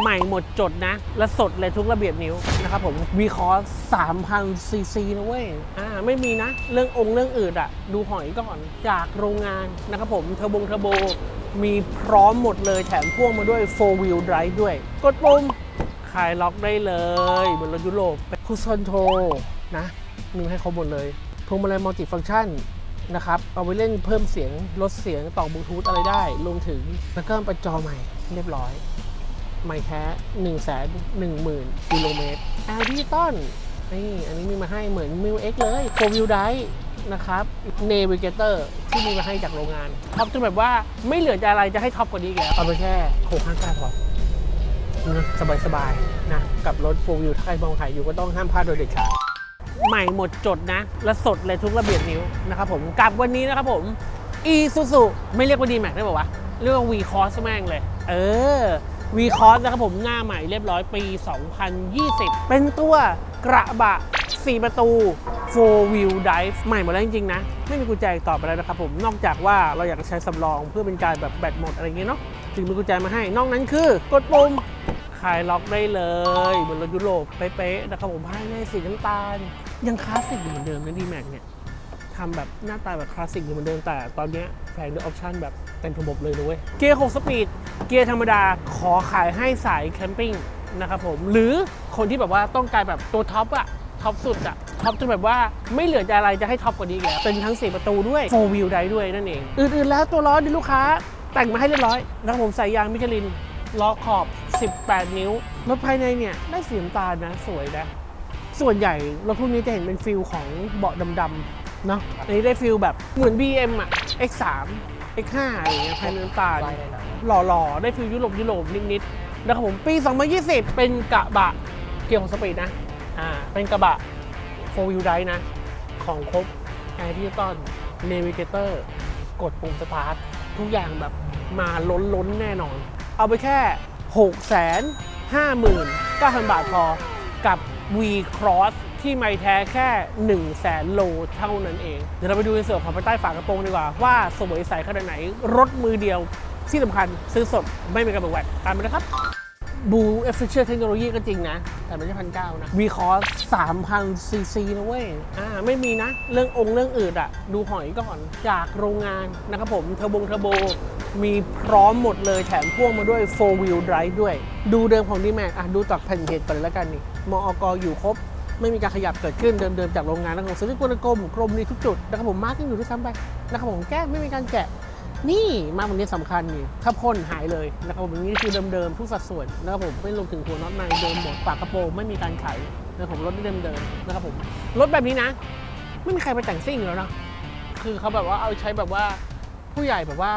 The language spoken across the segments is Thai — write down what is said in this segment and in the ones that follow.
ใหม่หมดจดนะ และสดเลยทุกระเบียบนิ้วนะครับผมวีคอร์3,000ซีซีนะเว้ย อ่า ไม่มีนะ เรื่ององค์เรื่องอื่นอะดูหอยก่อนจากโรงงานนะครับผมเทอร์บงเทอร์โบ มีพร้อมหมดเลยแถมพ่วงมาด้วย 4 wheel drive ด้วย กดปุ่มคลายล็อกได้เลยบนรถยุโรปคูซอนโทนะมีให้ครบหมดเลยพวงมาลัยมัลติฟัง c t ชันนะครับ เอาไว้เล่นเพิ่มเสียงลดเสียงต่อบลูทูธอะไรได้รวมถึงแล้วก็ป็นจอใหม่เรียบร้อย ไม่แท้1 1 0 0 0 0กิโลเมตรแอร์ดิจิตอลนี่อันนี้มีมาให้เหมือน m ิ X เลย4 wheel drive นะครับ Navigator ที่มีมาให้จากโรงงานท็อปจนแบบว่าไม่เหลือจะอะไรจะให้ท็อปกว่านี้อีกแล้วเอาไปแค่659พอสบายสบายๆนะกับรถ4 wheel ถ้าใครมองขายอยู่ก็ต้องห้ามพลาดโดยเด็ดขาดใหม่หมดจดนะ และสดเลยทุกระเบียบนิ้วนะครับผมกับวันนี้นะครับผม e s u s u ไม่เรียกว่า d m a x ได้ป่าวะ เรียกว่า v c o s แม่งเลย เออ v c o s นะครับผมหน้าใหม่เรียบร้อยปี 2020 เป็นตัวกระบะ 4 ประตู 4 wheel drive ใหม่หมดแล้วจริง ๆ นะ ไม่มีกุญแจต่อไปแล้วนะครับผมนอกจากว่าเราอยากจะใช้สำรองเพื่อเป็นการแบบแบตหมดอะไรอย่างเงี้ยเนาะจึงมีกุญแจมาให้ นอกนั้นคือกดปุ่มคลายล็อกได้เลยเหมือนรถยุโรปเป๊ะๆนะครับผมภายในสีน้ำตาล ยังคลาสสิกอยู่เหมือนเดิมนะดีแม็กเนี่ย ทำแบบหน้าตาแบบคลาสสิกอยู่เหมือนเดิมแต่ตอนนี้แฝงด้วยออปชันแบบเต็มระบบเลยนะเว้ยเกียร์ 6 สปีด เกียร์ธรรมดาขอขายให้สายแคมปิ้งนะครับผม หรือคนที่แบบว่าต้องการแบบตัวท็อปอะท็อปสุดอะท็อปจนแบบว่าไม่เหลือจะอะไรจะให้ท็อปกว่านี้แล้ว เป็นทั้ง 4 ประตูด้วย4 wheel ได้ด้วยนั่นเอง อื่นๆแล้วตัวล้อดีลูกค้าแต่งมาให้เรียบร้อยนะครับผมใส่ยางมิชลินล้อขอบ 18 นิ้ว รถภายในเนี่ยได้สีน้ำตาลนะ สวยนะ ส่วนใหญ่รถพวกนี้จะเห็นเป็นฟิลของเบาะดำๆ เนาะอันนี้ได้ฟิลแบบเหมือน BM อะ X3 X5 อะไรอย่างเงี้ยภายในน้ำตาลหล่อๆ ได้ฟิลยุโรปยุโรปนิดๆนะครับผมปี 2020 เป็นกระบะเกียร์ของสปีดนะอ่าเป็นกระบะ4 wheel drive นะ ของครบแอร์ดิจิตอลเนวิเกเตอร์กดปุ่มสตาร์ททุกอย่างแบบมาล้นล้นแน่นอน เอาไปแค่ 6 5 9 0 0 0 บาทพอกับ V Cross ที่ไม่แท้แค่ 1 0 0 0 0แสนโลเท่านั้นเอง เดี๋ยวเราไปดูในส่วนของภายใต้ฝากระโปรงดีกว่า ว่าสวยใสขนาดไหน รถมือเดียว ที่สำคัญซื้อสดไม่มีการเบิดแหวกตามไปนะครับบูเอฟเฟ c เ r อร์เทคโนโลยีก็จริงนะ แต่ไม่ใช่พันเก้านะวีคอร์สามพันซีซีนะเว้ย อ่า ไม่มีนะ เรื่ององค์เรื่องอื่นอะดูหอยก่อนจากโรงงานนะครับผม เทอร์บงเทอร์โบ มีพร้อมหมดเลยแถมพ่วงมาด้วย 4 wheel drive ด้วย ดูเดิมของดีแม็กอะ ดูจากแผ่นเพจก่อนแล้วกันนี่มอกอยู่ครบ ไม่มีการขยับเกิดขึ้นเดิมๆจากโรงงานนะครับผมซื้อที่กลกลมกลมดีทุกจุดนะครับผมมาร์กยังอยู่ที่ซ้ำไปนะครับผมแก้ไม่มีการแกะ นี่มาวันนี้สำคัญนี่ถ้าพ่นหายเลยนะครับผมนี่คือเดิมๆทุกสัดส่วนนะครับผมไม่รวมถึงหัวน็อตในเดิมหมดฝากระโปรงไม่มีการไขนะครับผมรถเดิมๆนะครับผมรถแบบนี้นะ ไม่มีใครไปแต่งซิ่งแล้วนะคือเขาแบบว่าเอาใช้แบบว่าผู้ใหญ่แบบว่า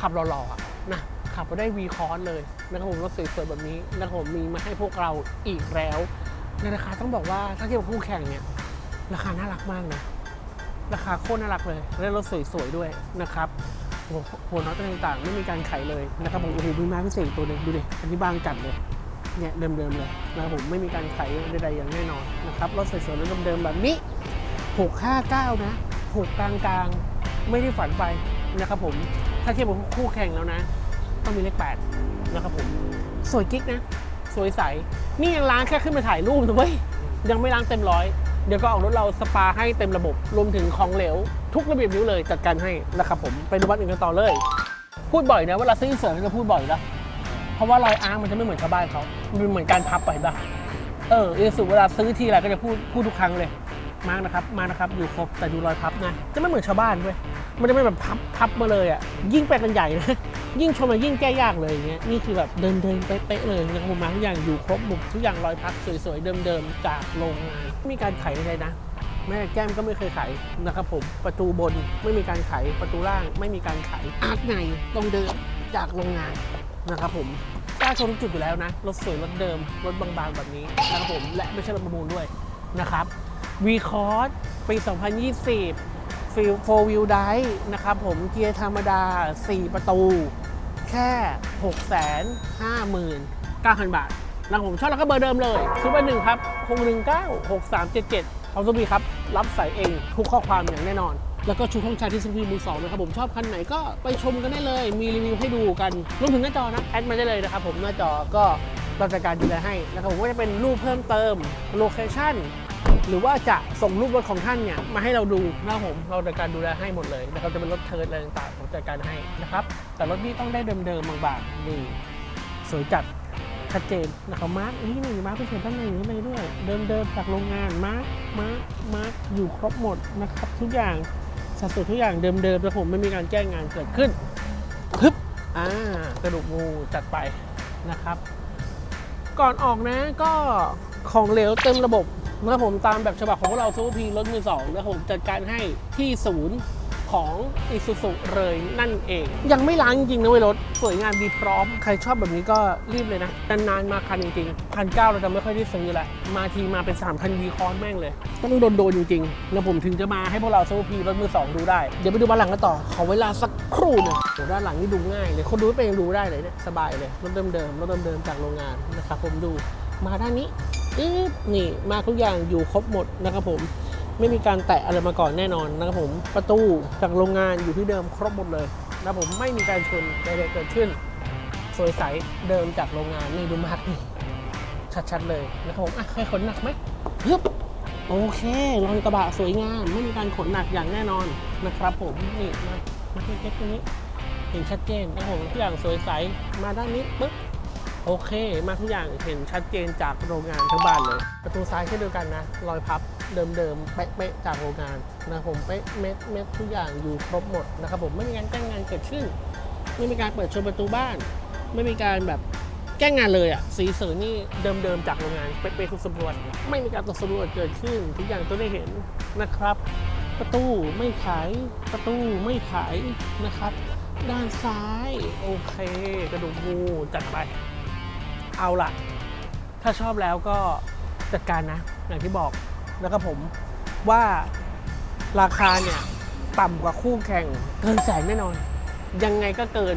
ขับหล่อๆนะขับไปได้วีคอนเลยนะครับผมรถสวยๆแบบนี้นะครับผมมีมาให้พวกเราอีกแล้ว ในราคาต้องบอกว่าถ้าเทียบกับคู่แข่งเนี่ยราคาน่ารักมากนะราคาโคตรน่ารักเลยและรถสวยๆด้วยนะครับหัวน็อตต่างๆ ไม่มีการไขเลยนะครับผมโอ้โหมีม้พิเศษตัวหนึงดูดิอันนี้บางจัดเลยเนี่ยเดิมๆเลยนะครับผมไม่มีการไขใดๆอย่างแน่นอนนะครับรถสวยๆรถเดิมๆแบบนี้ 659 นะ6กลางๆไม่ได้ฝันไปนะครับผมถ้าเทียบกับคู่แข่งแล้วนะ ต้องมีเลข8นะครับผมสวยกิ๊กนะ สวยใส นี่ยังล้างแค่ขึ้นมาถ่ายรูปนะเว้ยยังไม่ล้างเต็มร้อยเดี๋ยวก็ออกรถเราสปาให้เต็มระบบ รวมถึงของเหลว ทุกระเบียบนิ้วเลยจัดการให้นะครับผมไปดูวัดอื่นกันต่อเลย พูดบ่อยนะเวลาซื้อเสริมจะพูดบ่อยนะเพราะว่ารอยอ้างมันจะไม่เหมือนชาวบ้านเขามันเป็นเหมือนการพับไปปะเออเอสุเวลาซื้อทีไรก็จะพูดพูดทุกครั้งเลย มานะครับ มานะครับ อยู่ครบแต่ดูรอยพับนะจะไม่เหมือนชาวบ้านด้วย มันจะไม่แบบพับพับมาเลยอะยิ่งไปกันใหญ่นะยิ่งชนมายิ่งแก้ยากเลยอย่างเงี้ยนี่คือแบบเดินเดินเป๊ะเลยนะครับผมมาทุกอย่างอยู่ครบหมดทุกอย่างรอยพับสวยๆเดิมๆจากโรงงานไม่มีการไขอะไรนะแม่แก้มก็ไม่เคยไขนะครับผมประตูบนไม่มีการไขประตูล่างไม่มีการไขอาร์คในตรงเดิมจากโรงงานนะครับผมกล้าชนทุกจุดอยู่แล้วนะรถสวยรถเดิมรถบางๆแบบนี้นะครับผมและไม่ใช่รถประมูลด้วยนะครับวีคอร์สปี 2020 ฟิลโฟวิลไดนะครับผมเกียร์ธรรมดา 4 ประตู แค่ 659,000 บาทนะครับผมชอบแล้วก็เบอร์เดิมเลยซูเปอร์หนึ่งครับ619 6377เอาซูบีครับ รับสายเองทุกข้อความอย่างแน่นอน แล้วก็ชุดห้องชายที่ซูพีมือสองนะครับผมชอบคันไหนก็ไปชมกันได้เลย มีรีวิวให้ดูกันรวมถึงหน้าจอนะ แอดมาได้เลยนะครับผมหน้าจอก็เราจัดการดูแลให้นะครับผมว่าจะเป็นรูปเพิ่มเติมโลเคชั่น หรือว่าจะส่งรูปรถของท่านเนี่ยมาให้เราดูนะผมเราจัดการดูแลให้หมดเลยนะครับจะเป็นรถเทิร์นอะไรต่างๆผมจัดการให้นะครับ แต่รถนี้ต้องได้เดิมๆบางๆนี่สวยจัดชัดเจนนะครับมาร์กนี่นี่มาร์กเป็นส่วนด้านในอยู่ข้างในด้วย เดิมๆจากโรงงานมาร์กมาร์กมาร์กอยู่ครบหมดนะครับ ทุกอย่างสัดส่วนทุกอย่างเดิมๆแล้วผมไม่มีการแก้งานเกิดขึ้นฮึบอ่ากระดูกงูจัดไปนะครับ ก่อนออกนะก็ของเหลวเต็มระบบ นะครับผมตามแบบฉบับของพวกเราซูเปอร์พีรถมือสองนะครับผมจัดการให้ที่ศูนย์ของอิซูซุเลยนั่นเอง ยังไม่ล้างจริงๆนะเว้ยรถสวยงามดีพร้อม ใครชอบแบบนี้ก็รีบเลยนะ นานๆมาคันจริงๆพันเก้าเราจะไม่ค่อยได้ซื้อแหละมาทีมาเป็น3คันวีคอนแม่งเลย ต้องโดนๆจริงๆแล้วผมถึงจะมาให้พวกเราซูเปอร์พีรถมือสองดูได้ เดี๋ยวไปดูบ้านหลังกันต่อ ขอเวลาสักครู่หนึงโหด้านหลังนี่ดูง่ายเลยคนดูไม่เป็นยังดูได้เลยเนี่ยสบายเลยรถเดิมๆรถเดิมๆจากโรงงานนะครับผมดูมาด้านนี้ อึ๊บนี่มาทุกอย่างอยู่ครบหมดนะครับผมไม่มีการแตะอะไรมาก่อนแน่นอนนะครับผมประตูจากโรงงานอยู่ที่เดิมครบหมดเลยนะครับผมไม่มีการชนใดๆเกิดขึ้น สวยใสเดิมจากโรงงานนี่ดูมากนี่ชัดๆเลยนะครับผมอะเคยขนหนักไหมฮึบโอเครอนกระบะสวยงามไม่มีการขนหนักอย่างแน่นอนนะครับผมนี่มามาเก็ตตรงนี้เห็นชัดเจนนะครับผมทุกอย่างสวยใสมาด้านนี้ปึ๊บ โอเค มาทุกอย่างเห็นชัดเจนจากโรงงานทั้งบ้านเลย ประตูซ้ายเช่นเดียวกันนะ รอยพับเดิมๆเป๊ะๆจากโรงงานนะผมเป๊ะเม็ดเม็ดทุกอย่างอยู่ครบหมดนะครับผมไม่มีการแกล้งงานเกิดขึ้น ไม่มีการเปิดชนประตูบ้าน ไม่มีการแบบแก้งงานเลยอะสีเสือนี่เดิมๆจากโรงงานเป๊ะๆทุกสำรวจ ไม่มีการตกสำรวจเกิดขึ้น ทุกอย่างตัวได้เห็นนะครับ ประตูไม่ขายประตูไม่ขายนะครับ ด้านซ้าย โอเค กระดูกงูจัดไป เอาล่ะ ถ้าชอบแล้วก็จัดการนะ อย่างที่บอกแล้วก็ผมว่าราคาเนี่ย ต่ำกว่าคู่แข่งเกินแสนแน่นอน ยังไงก็เกิน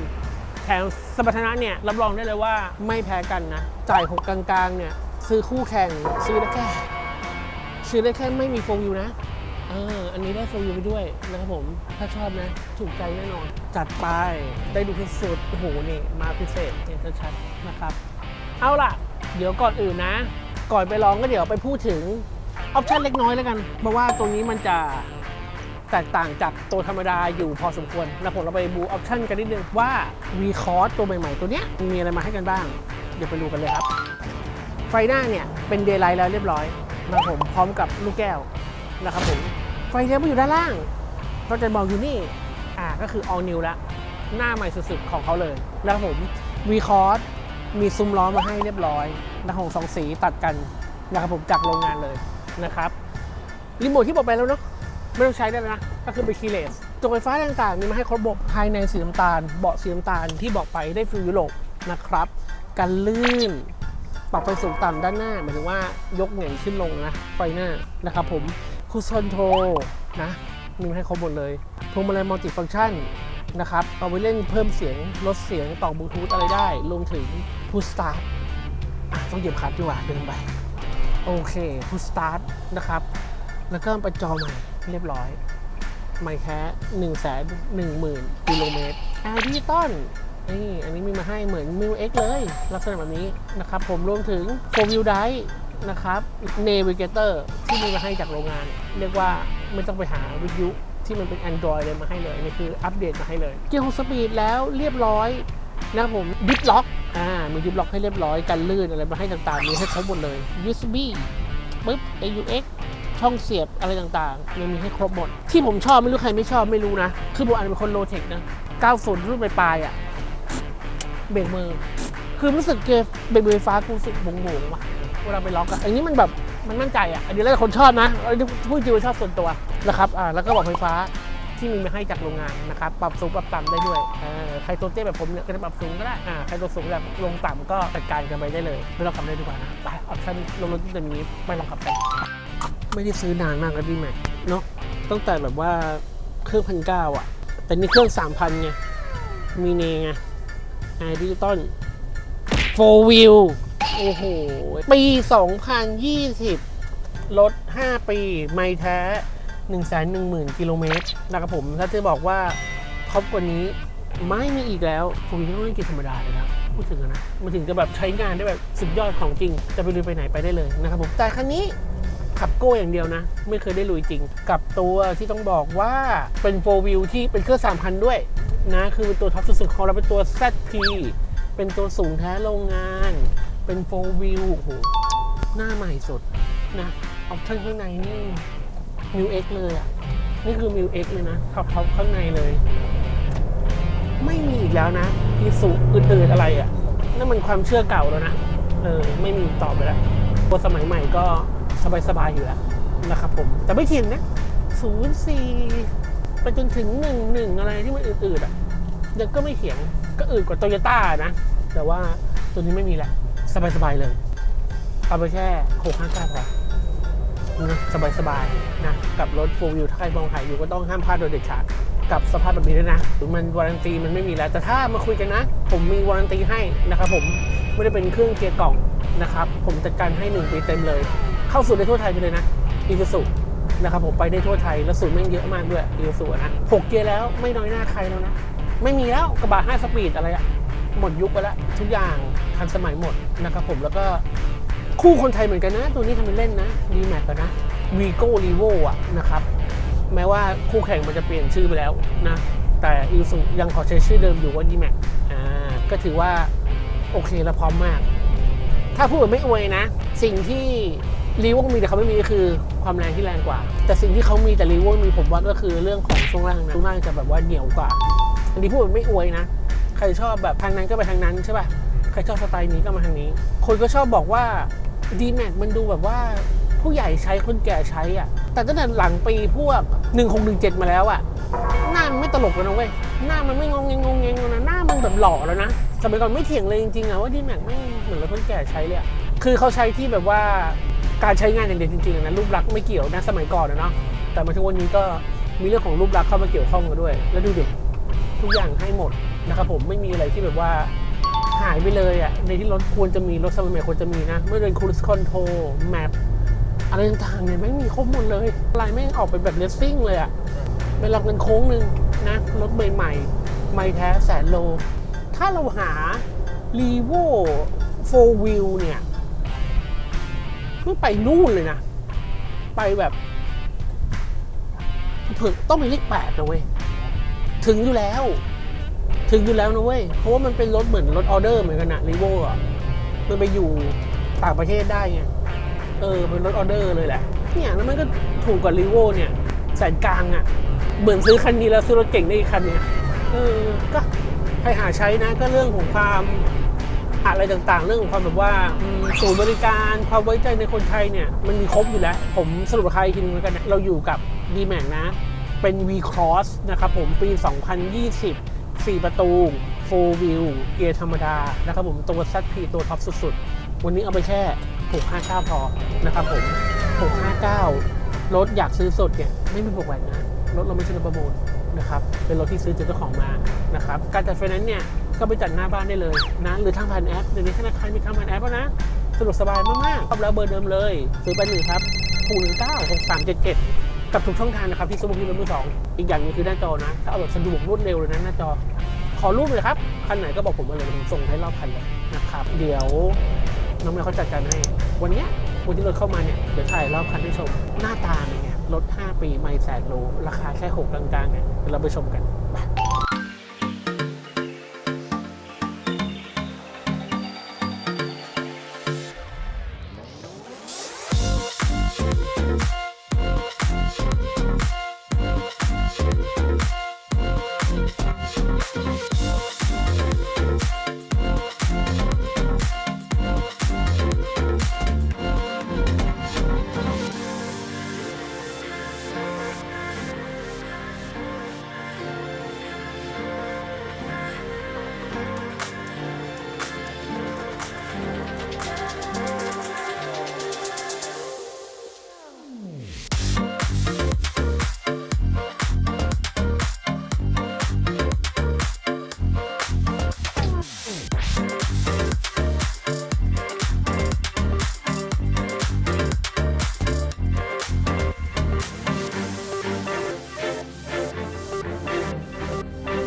แถมสมรรถนะเนี่ย รับรองได้เลยว่าไม่แพ้กันนะ จ่ายหกกลางๆ เนี่ย ซื้อคู่แข่งซื้อได้แค่ ซื้อได้แค่ไม่มีโฟวิวนะเอออันนี้ได้โฟวิวไปด้วยนะครับผมถ้าชอบนะ ถูกใจแน่นอน จัดไปได้ดูที่สุดโอ้โหนี่มาพิเศษเห็นชัดๆนะครับ เอาล่ะ เดี๋ยวก่อนอื่นนะ ก่อนไปลองก็เดี๋ยวไปพูดถึงออปชันเล็กน้อยแล้วกัน เพราะว่าตรงนี้มันจะแตกต่างจากตัวธรรมดาอยู่พอสมควรแล้วผมเราไปบูออปชันกันนิดนึงว่า v c o s ตัวใหม่ๆ ตัวเนี้ยมีอะไรมาให้กันบ้าง เดี๋ยวไปดูกันเลยครับ ไฟหน้าเนี่ยเป็นเดย์ไลท์แล้วเรียบร้อยนะผมพร้อมกับลูกแก้วนะครับผม ไฟเลี้ยวมันอยู่ด้านล่างเราจะมองอยู่นี่อ่าก็คือ all new ละหน้าใหม่สุดๆของเขาเลยนะครับผม v c o s มีซุ้มล้อมาให้เรียบร้อยนะครับผมสองสีตัดกันนะครับผมจากโรงงานเลยนะครับรีโมทที่บอกไปแล้วเนาะไม่ต้องใช้ได้แล้วนะ ก็คือเป็นคีเลสตัวไฟฟ้าต่างๆมีมาให้ครบบภายในสีน้ำตาล เบาะสีน้ำตาลที่บอกไปได้ฟิลยุโรปนะครับกันลื่นปรับไฟสูงต่ำด้านหน้าหมายถึงว่ายกเหน่งขึ้นลงนะไฟหน้านะครับผมคูซอนโทรนะมีมาให้ครบหมดเลยพวงมาลัยมัลติฟังก์ชัน นะครับ เอาไว้เล่นเพิ่มเสียงลดเสียงต่อบลูทูธอะไรได้รวมถึงพูสตาร์ทต้องเหยียบคลัตช์ดีกว่าเดินไป โอเคพูสตาร์ทนะครับ แล้วก็ไปจอใหม่เรียบร้อย ไม่แค่1นึ่งแสนหนึ่งหมื่นกิโลเมตรแอร์ดิจิตอลนี่อันนี้มีมาให้เหมือน m ิ X เอ็กเลย ลักษณะแบบนี้นะครับ ผมรวมถึง4 Wheel Drive นะครับ Navigator ที่มีมาให้จากโรงงาน เรียกว่าไม่ต้องไปหาวิทยุ ที่มันเป็น Android เลยมาให้เลยนี่คืออัปเดตมาให้เลย เกียร์หกสปีดแล้วเรียบร้อยนะครับผมดิฟล็อกอ่ามีดิฟล็อกให้เรียบร้อยกันลื่นอะไรมาให้ต่างๆมีให้ครบหมดเลย USB ปึ๊บ AUX ช่องเสียบอะไรต่างๆ มันมีให้ครบหมด ที่ผมชอบไม่รู้ใครไม่ชอบไม่รู้นะ คือผมอาจจะเป็นคนโลเทคนะ 90 รุ่นปลายๆอะ เบรกมือ คือรู้สึกเกมเบรกมือฟ้ากูรู้สึกโงงๆว่ะเวลาไปล็อกอะอันนี้มันแบบ มันมั่นใจอะอันนี้แล้วแต่คนชอบนะอันนี้พูดจริงๆชอบส่วนตัวนะครับอ่าแล้วก็บอกไฟฟ้าที่มีมาให้จากโรงงานนะครับ ปรับสูงปรับต่ำได้ด้วยใครตัวเตี้ยแบบผมเนี่ยก็จะปรับสูงก็ได้ใครตัวสูงแบบลงต่ำก็จัดการกันไปได้เลยไม่ต้องขับได้ดีกว่านะไปออปชั่นลงรถที่เป็นอย่างนี้ไปลองขับกันไม่ได้ซื้อนานมากแล้วดีแม็กเนาะตั้งแต่แบบว่าเครื่องพันเก้าอะ แต่นี่เครื่องสามพันไงมีเนไงไอดิจิตอลโฟวิล โอ้โห ปี 2020 รถ 5 ปี ไม่แท้ 1 1 0 0 0 0 กิโลเมตรนะครับผม ถ้าจะบอกว่าท็อปกว่านี้ไม่มีอีกแล้วผมยังไม่ต้องเล่นเกียร์ธรรมดาเลยนะพูดถึงนะ มันถึงจะแบบใช้งานได้แบบสุดยอดของจริง จะไปลุยไปไหนไปได้เลยนะครับผม แต่คันนี้ขับโก้อย่างเดียวนะ ไม่เคยได้ลุยจริง กับตัวที่ต้องบอกว่าเป็นโฟวิวที่เป็นเครื่อง3,000ด้วยนะ คือเป็นตัวท็อปสุดๆของเราเป็นตัว ZP เป็นตัวสูงแท้โรงงาน เป็นโฟวิวโหหน้าใหม่สดนะออปชั่นข้างในนี่มิวเอ็กเลยอะ นี่คือมิวเอ็กเลยนะท็อปท็อปข้างในเลย ไม่มีอีกแล้วนะอีสุอื่นๆอะไรอะนั่นมันความเชื่อเก่าแล้วนะเออไม่มีต่อไปแล้วตัวสมัยใหม่ก็สบายๆอยู่แล้วนะครับผม แต่ไม่เทียงนะศูนย์สี่ไปจนถึงหนึ่งหนึ่งอะไรที่มันอืดๆอะยังก็ไม่เถียงก็อืดกว่าโตโยต้านะ แต่ว่าตัวนี้ไม่มีแหละ สบายๆเลย เอาไปแค่หกห้าเก้าพอนะสบายๆนะกับรถโฟวิวถ้าใครมองหายอยู่ก็ต้องห้ามพลาดโดยเด็ดขาดกับสภาพแบบนี้ด้วยนะมันวารันตีมันไม่มีแล้ว แต่ถ้ามาคุยกันนะ ผมมีวารันตีให้นะครับผมไม่ได้เป็นเครื่องเกียร์กล่องนะครับ ผมจัดการให้หนึ่งปีเต็มเลย เข้าสู่ได้ทั่วไทยไปเลยนะอีซูซุนะครับผมไปได้ทั่วไทยแล้วสูตรแม่งเยอะมากด้วยอีซูซุนะหกเกียร์แล้วไม่น้อยหน้าใครแล้วนะ ไม่มีแล้วกระบะ5สปีดอะไรอะ หมดยุคไปแล้วทุกอย่างทันสมัยหมดนะครับผมแล้วก็คู่คนไทยเหมือนกันนะ ตัวนี้ทำเป็นเล่นนะดีแม็กกันนะวีโก้รีโวอะนะครับแม้ว่าคู่แข่งมันจะเปลี่ยนชื่อไปแล้วนะแต่อีซูยังขอใช้ชื่อเดิมอยู่ว่าดีแม็กอ่าก็ถือว่าโอเคและพร้อมมาก ถ้าพูดแบบไม่อวยนะ สิ่งที่รีโวมีแต่เขาไม่มีคือความแรงที่แรงกว่า แต่สิ่งที่เขามีแต่รีโวมีผมว่าก็คือเรื่องของช่วงล่างนะช่วงล่างจะแบบว่าเหนียวกว่า อันนี้พูดแบบไม่อวยนะ ใครชอบแบบทางนั้นก็ไปทางนั้นใช่ป่ะใครชอบสไตล์นี้ก็มาทางนี้ คนก็ชอบบอกว่า d m a x มันดูแบบว่าผู้ใหญ่ใช้คนแก่ใช้อะ แต่ตั้งแต่หลังปีพวก1617 มาแล้วอะ หน้ามันไม่ตลกแล้วนะเว้ย หน้ามันไม่งงเงงงงเงงนะหน้ามันแบบหล่อแล้วนะสมัยก่อนไม่เถียงเลยจริงๆอะว่า d m a x ไม่เหมือนรถคนแก่ใช้เลยคือเขาใช้ที่แบบว่าการใช้งานอย่างเดียวจริงๆอะนะรูปลักษณ์ไม่เกี่ยวนะสมัยก่อนอะเนาะแต่มาถึงวันนี้ก็มีเรื่องของรูปลักษณ์เข้ามาเกี่ยวข้องกันด้วย แล้วดูดิทุกอย่างให้หมด นะครับผมไม่มีอะไรที่แบบว่าหายไปเลยอะในที่รถควรจะมีรถสมัยใหม่ควรจะมีนะไม่ว่าจะเป็น cruise control map อะไรต่างๆเนี่ยไม่มีครบหมดเลยลายไม่ออกไปแบบเลสซิ่งเลยอะเวลาเป็นโค้งหนึ่งนะรถใหม่ๆไม่แท้แสนโล ถ้าเราหา r e v o 4 wheel เนี่ยไม่ไปนู่นเลยนะ ไปแบบเพิ่งต้องเป็นเลขแปดนะเว้ย ถึงอยู่แล้ว ถึงอยู่แล้วนะเว้ย เพราะว่ามันเป็นรถเหมือนรถออเดอร์เหมือนกันนะรีโวอะ มันไปอยู่ต่างประเทศได้ไง เออ เป็นรถออเดอร์เลยแหละ เนี่ยแล้วมันก็ถูกกว่ารีโวเนี่ยแสนกลางอะ เหมือนซื้อคันนี้แล้วซื้อรถเก่งได้อีกคันเนี่ย เออ ก็ใครหาใช้นะก็เรื่องของความอะไรต่างๆ เรื่องของความแบบว่าศูนย์บริการความไว้ใจในคนไทยเนี่ย มันมีครบอยู่แล้ว ผมสรุปราคาอีกทีนึงแล้วกันนะเราอยู่กับ d m a x นะ เป็น V Cross นะครับผมปี 2020 4 ประตู 4 wheel เกียร์ธรรมดานะครับผมตัว ZP ตัวท็อปสุดๆ วันนี้เอาไปแค่ 659 พอนะครับผม 659 รถอยากซื้อสดเนี่ยไม่มีบวกแหวนนะ รถเราไม่ใช่รถประมูลนะครับ เป็นรถที่ซื้อจากเจ้าของมานะครับ การจัดไฟแนนซ์เนี่ยก็ไปจัดหน้าบ้านได้เลยนะ หรือทางผ่านแอปเดี๋ยวนี้ธนาคารมีทางผ่านแอปแล้วนะสะดวกสบายมากๆครบแล้วเบอร์เดิมเลย ซื้อไปหนึ่งครับหกหนึ่งเกับทุกช่องทางนะครับที่สมุทรพิมพ์มือสองอีกอย่างหนึงคือหน้าจอนะ ถ้าเอาแบบสะดวกรวดเร็วเลยนะหน้าจอ ขอรูปเลยครับ คันไหนก็บอกผมมาเลยผมส่งให้รอบคันเลยนะครับ เดี๋ยวน้องเมย์เขาจัดการให้ วันนี้วันที่รถเข้ามาเนี่ย เดี๋ยวถ่ายรอบคันให้ชม หน้าตาเป็นไงรถ 5 ปี ไม่แสนโล ราคาแค่6กลางๆเนี่ยเดี๋ยวเราไปชมกัน